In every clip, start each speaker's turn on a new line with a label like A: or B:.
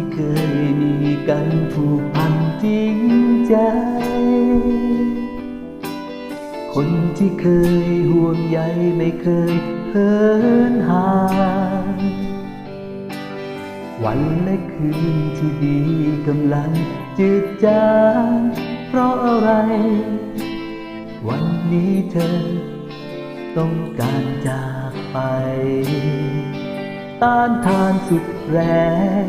A: ที่เคยมีกันผูกพันจริงใจ คนที่เคยห่วงใยไม่เคยเหินห่างวันและคืนที่ดีกำลังจืดจางเพราะอะไร วันนี้เธอต้องการจากไป ต้านทานสุดแรง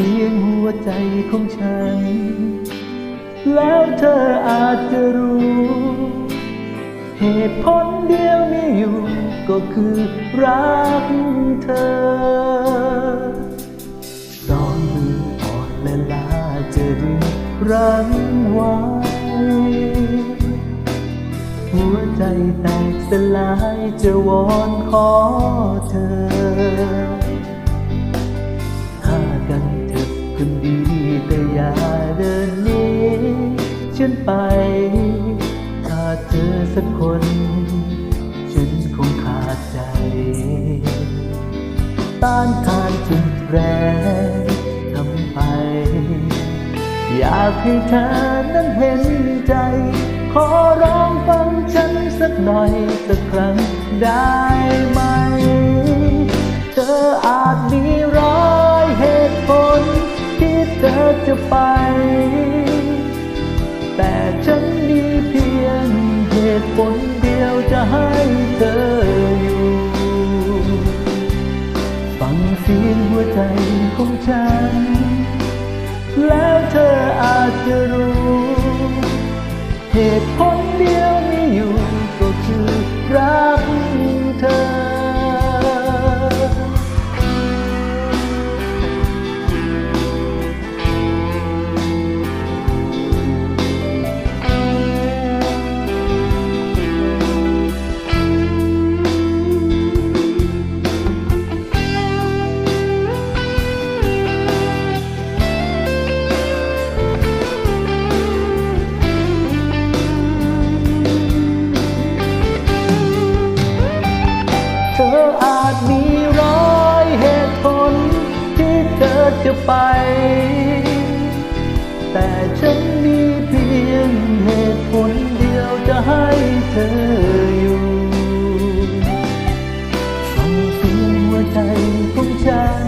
A: สียงหัวใจของฉัน แล้วเธออาจจะรู้ เหตุผลเดียวมีอยู่ ก็คือรักเธอ สองมืออ่อนและลาจะดึงรั้งไว้ หัวใจแตกสลายจะวอนขอเธอ ฉันไปถ้าเจอสักคน ฉันคงขาดใจ ต้านทานจนแรงทำไป อยากให้เธอนั้นเห็นใจ ขอร้องฟังฉันสักหน่อยสักครั้งได้ไหม เธออาจมีร้อยเหตุผลที่เธอจะไป คนเดียวจะให้เธออยู่ ฟังเสียงหัวใจของฉัน จะไป แต่ฉันมีเพียงเหตุผลเดียวจะให้เธออยู่ฟังเสียงหัวใจของฉัน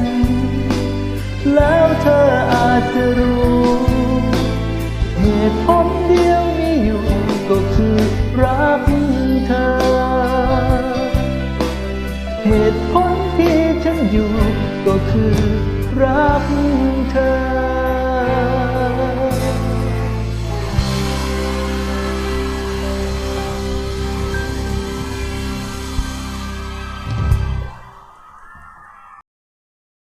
A: แล้วเธออาจจะรู้ เหตุผลเดียวมีอยู่ก็คือรักเธอ เหตุผลที่ฉันอยู่ก็คือ รัก